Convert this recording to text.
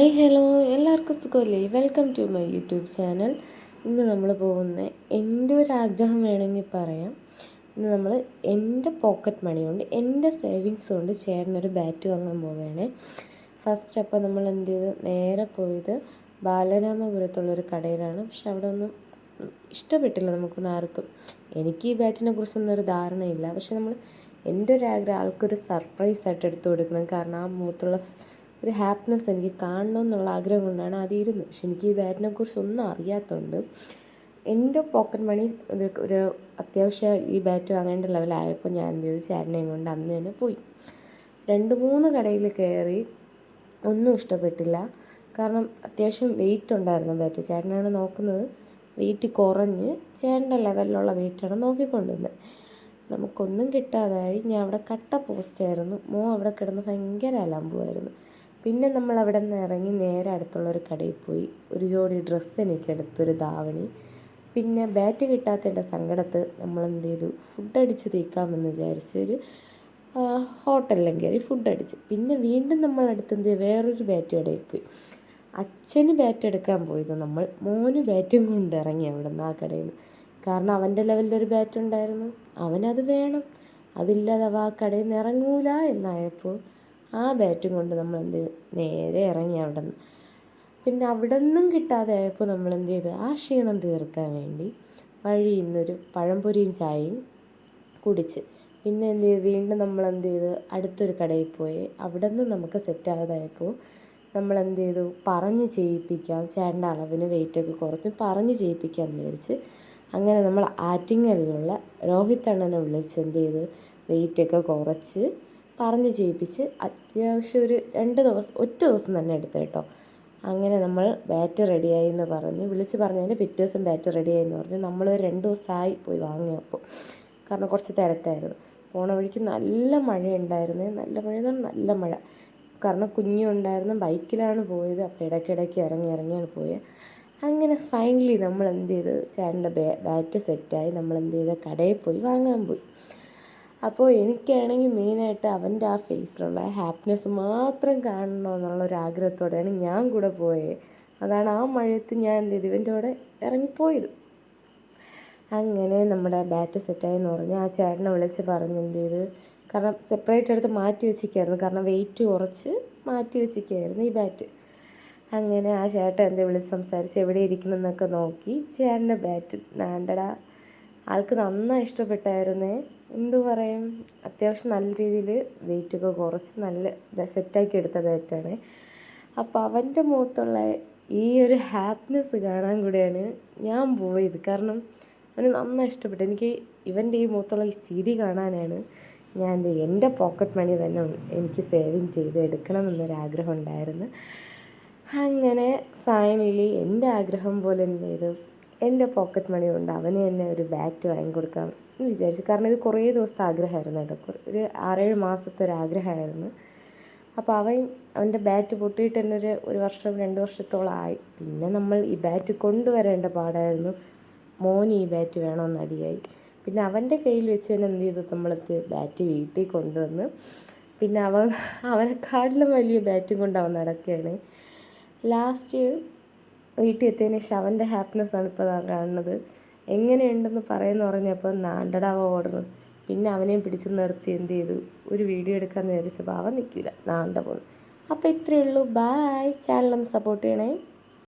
Hi hello എല്ലാവർക്കും സുഖമല്ലേ? Welcome to my YouTube channel ഇന്ന് നമ്മൾ പോകുന്ന എന്റെ ഒരു ആഗ്രഹം വേണമെങ്കിൽ പറയാം. ഇന്ന് നമ്മൾ എന്റെ പോക്കറ്റ് മണി കൊണ്ട് എന്റെ സേവിങ്സ് കൊണ്ട് ചേട്ടനൊരു ബാറ്റ് വാങ്ങാൻ പോവുകയാണ്. ഫസ്റ്റ് അപ്പോൾ നമ്മൾ എന്ത് ചെയ്ത്? നേരെ പോയത് ബാലരാമപുരത്തുള്ളൊരു കടയിലാണ്. പക്ഷെ അവിടെ ഒന്നും ഇഷ്ടപ്പെട്ടില്ല നമുക്കൊന്നും ആർക്കും. എനിക്ക് ഈ ബാറ്റിനെ കുറിച്ചൊന്നും ഒരു ധാരണയില്ല. പക്ഷെ നമ്മൾ എന്റെ ഒരു ആഗ്രഹം ആൾക്കൊരു സർപ്രൈസ് ആയിട്ട് എടുത്തു കൊടുക്കണം. കാരണം ആ മുഖത്തുള്ള ഒരു ഹാപ്പിനെസ് എനിക്ക് കാണണം എന്നുള്ള ആഗ്രഹം കൊണ്ടാണ് അത് ഇരുന്നത്. പക്ഷെ എനിക്ക് ഈ ബാറ്റിനെക്കുറിച്ച് ഒന്നും അറിയാത്തതുകൊണ്ട് എന്റെ പോക്കറ്റ് മണി ഒരു അത്യാവശ്യം ഈ ബാറ്റ് വാങ്ങേണ്ട ലെവലായപ്പോൾ ഞാൻ എന്ത് ചെയ്തു? ചേട്ടനെയും കൊണ്ട് അന്ന് തന്നെ പോയി. രണ്ട് മൂന്ന് കടയിൽ കയറി ഒന്നും ഇഷ്ടപ്പെട്ടില്ല. കാരണം അത്യാവശ്യം വെയിറ്റ് ഉണ്ടായിരുന്നു ബാറ്റ് ചേട്ടനാണ് നോക്കുന്നത്. വെയിറ്റ് കുറഞ്ഞ് ചേട്ടന്റെ ലെവലിലുള്ള വെയിറ്റാണ് നോക്കിക്കൊണ്ടിരുന്നത്. നമുക്കൊന്നും കിട്ടാതായി. ഞാൻ അവിടെ കട്ട പോസ്റ്റായിരുന്നു മോ അവിടെ കിടന്ന് ഭയങ്കര അലമ്പുമായിരുന്നു. പിന്നെ നമ്മൾ അവിടെ നിന്ന് ഇറങ്ങി നേരെ അടുത്തുള്ള ഒരു കടയിൽ പോയി. ഒരു ജോഡി ഡ്രസ്സ് എനിക്ക് ഒരു ധാവണി. പിന്നെ ബാറ്റ് കിട്ടാത്തതിന്റെ സങ്കടത്ത് നമ്മൾ എന്ത് ചെയ്തു? ഫുഡ് അടിച്ച് തീക്കാമെന്ന് വിചാരിച്ച് ഒരു ഹോട്ടലിലും കയറി ഫുഡ് അടിച്ച്. പിന്നെ വീണ്ടും നമ്മൾ അടുത്ത് എന്ത് വേറൊരു ബാറ്റ് കടയിൽ പോയി. അച്ഛന് ബാറ്റ് എടുക്കാൻ പോയത് നമ്മൾ. മോന് ബാറ്റും കൊണ്ട് ഇറങ്ങി അവിടെ നിന്ന് ആ കടയിൽ നിന്ന്. കാരണം അവന്റെ ലെവലിലൊരു ബാറ്റ് ഉണ്ടായിരുന്നു. അവനത് വേണം. അതില്ലാതെ ആ കടയിൽ നിന്ന് ഇറങ്ങൂല എന്നായപ്പോൾ ആ ബാറ്റും കൊണ്ട് നമ്മൾ എന്ത് നേരെ ഇറങ്ങി അവിടെ നിന്ന് പിന്നെ അവിടെ നിന്നും കിട്ടാതെ ആയപ്പോൾ നമ്മൾ എന്ത് ചെയ്തു? ആ ക്ഷീണം തീർക്കാൻ വേണ്ടി വഴി ഇന്നൊരു പഴംപൊരിയും ചായയും കുടിച്ച്. പിന്നെ എന്ത് ചെയ്തു? വീണ്ടും നമ്മൾ എന്ത് ചെയ്തു? അടുത്തൊരു കടയിൽ പോയി. അവിടെ നിന്ന് നമുക്ക് സെറ്റാകാതായപ്പോൾ നമ്മൾ എന്ത് ചെയ്തു? പറഞ്ഞ് ചെയ്യിപ്പിക്കാം. ചേട്ടന്റെ അളവിന് വെയിറ്റൊക്കെ കുറച്ച് പറഞ്ഞ് ചെയ്യിപ്പിക്കാമെന്ന് വിചാരിച്ച് അങ്ങനെ നമ്മൾ ആറ്റിങ്ങലിലുള്ള രോഹിത് അണ്ണനെ വിളിച്ച് എന്ത് ചെയ്ത്? വെയിറ്റൊക്കെ കുറച്ച് പറഞ്ഞ് ചെയ്യിപ്പിച്ച് അത്യാവശ്യം ഒരു രണ്ട് ദിവസം ഒറ്റ ദിവസം തന്നെ എടുത്തു കേട്ടോ. അങ്ങനെ നമ്മൾ ബാറ്റ് റെഡിയായി എന്ന് പറഞ്ഞ് വിളിച്ച് പറഞ്ഞതിന് പിറ്റേ ദിവസം ബാറ്റ് റെഡിയായി എന്ന് പറഞ്ഞ് നമ്മൾ രണ്ട് ദിവസമായി പോയി വാങ്ങിയപ്പോൾ കാരണം കുറച്ച് തിരക്കായിരുന്നു. പോണ വഴിക്ക് നല്ല മഴയുണ്ടായിരുന്നു നല്ല മഴ നല്ല മഴ. കാരണം കുഞ്ഞുണ്ടായിരുന്നു ബൈക്കിലാണ് പോയത് അപ്പോൾ ഇടയ്ക്കിടയ്ക്ക് ഇറങ്ങി ഇറങ്ങിയാണ് പോയത് അങ്ങനെ ഫൈനലി നമ്മൾ എന്ത് ചെയ്ത് ചേട്ടന്റെ ബാറ്റ് സെറ്റായി നമ്മൾ എന്ത് ചെയ്ത് കടയിൽ പോയി വാങ്ങാൻ പോയി. അപ്പോൾ എനിക്കാണെങ്കിൽ മെയിനായിട്ട് അവന്റെ ആ ഫേസിലുള്ള ഹാപ്പിനെസ് മാത്രം കാണണം എന്നുള്ള ഒരു ആഗ്രഹത്തോടെയാണ് ഞാൻ കൂടെ പോയത് അതാണ് ആ മഴയത്ത് ഞാൻ എന്ത് ചെയ്തു? ഇവന്റെ കൂടെ ഇറങ്ങിപ്പോയത്. അങ്ങനെ നമ്മുടെ ബാറ്റ് സെറ്റായി എന്ന് പറഞ്ഞ് ആ ചേട്ടനെ വിളിച്ച് പറഞ്ഞ് എന്ത് ചെയ്ത്? കാരണം സെപ്പറേറ്റ് എടുത്ത് മാറ്റി വെച്ചിരിക്കുകയായിരുന്നു കാരണം വെയിറ്റ് കുറച്ച് മാറ്റി വെച്ചിരിക്കുകയായിരുന്നു ഈ ബാറ്റ് അങ്ങനെ ആ ചേട്ടൻ എന്റെ വിളിച്ച് സംസാരിച്ച് എവിടെ ഇരിക്കണമെന്നൊക്കെ നോക്കി ചേട്ടന്റെ ബാറ്റ് നാണ്ടടാ ആൾക്ക് നന്നായി ഇഷ്ടപ്പെട്ടായിരുന്നേ. എന്തു പറയും? അത്യാവശ്യം നല്ല രീതിയിൽ വെയിറ്റൊക്കെ കുറച്ച് നല്ല സെറ്റാക്കി എടുത്ത ബാറ്റാണ് അപ്പോൾ അവന്റെ മുഖത്തുള്ള ഈ ഒരു ഹാപ്പിനെസ് കാണാൻ കൂടെയാണ് ഞാൻ പോയത്. കാരണം അവന് നന്നായി ഇഷ്ടപ്പെട്ടു. എനിക്ക് ഇവന്റെ ഈ മുഖത്തുള്ള ഈ ചിരി കാണാനാണ് ഞാൻ എന്റെ പോക്കറ്റ് മണി തന്നെ എനിക്ക് സേവിങ് ചെയ്ത് എടുക്കണം എന്നൊരാഗ്രഹം ഉണ്ടായിരുന്നു. അങ്ങനെ ഫൈനലി എന്റെ ആഗ്രഹം പോലെ എന്ത് ചെയ്തു? എന്റെ പോക്കറ്റ് മണി കൊണ്ട് അവന് തന്നെ ഒരു ബാറ്റ് വാങ്ങിക്കൊടുക്കാം എന്ന് വിചാരിച്ചു. കാരണം ഇത് കുറേ ദിവസത്തെ ആഗ്രഹമായിരുന്നു കേട്ടോ. ഒരു ആറേഴ് മാസത്തെ ഒരു ആഗ്രഹമായിരുന്നു. അപ്പോൾ അവൻ അവന്റെ ബാറ്റ് പൊട്ടിയിട്ട് തന്നെ ഒരു ഒരു വർഷം രണ്ട് വർഷത്തോളം ആയി. പിന്നെ നമ്മൾ ഈ ബാറ്റ് കൊണ്ടുവരേണ്ട പാടായിരുന്നു. മോന് ഈ ബാറ്റ് വേണമെന്ന് അടിയായി. പിന്നെ അവന്റെ കയ്യിൽ വെച്ച് തന്നെ എന്ത് ചെയ്തു? നമ്മളത് ബാറ്റ് വീട്ടിൽ കൊണ്ടുവന്ന് പിന്നെ അവൻ അവനെക്കാട്ടിലും വലിയ ബാറ്റും കൊണ്ട് അവൻ നടക്കുകയാണ്. ലാസ്റ്റ് വീട്ടിൽ എത്തിയതിന് ശേഷം അവന്റെ ഹാപ്പിനെസ്സാണ് ഇപ്പോൾ കാണുന്നത്. എങ്ങനെയുണ്ടെന്ന് പറയുന്നു പറഞ്ഞപ്പോൾ നാണ്ടടാവ ഓടുന്നു. പിന്നെ അവനെയും പിടിച്ച് നിർത്തി എന്ത് ചെയ്തു? ഒരു വീഡിയോ എടുക്കാമെന്ന് വിചാരിച്ചപ്പോൾ അവൻ നിൽക്കില്ല. നാണ്ട പോകുന്നു അപ്പോൾ ഇത്രയേ ഉള്ളൂ. ബായ് ചാനലൊന്ന് സപ്പോർട്ട് ചെയ്യണേ.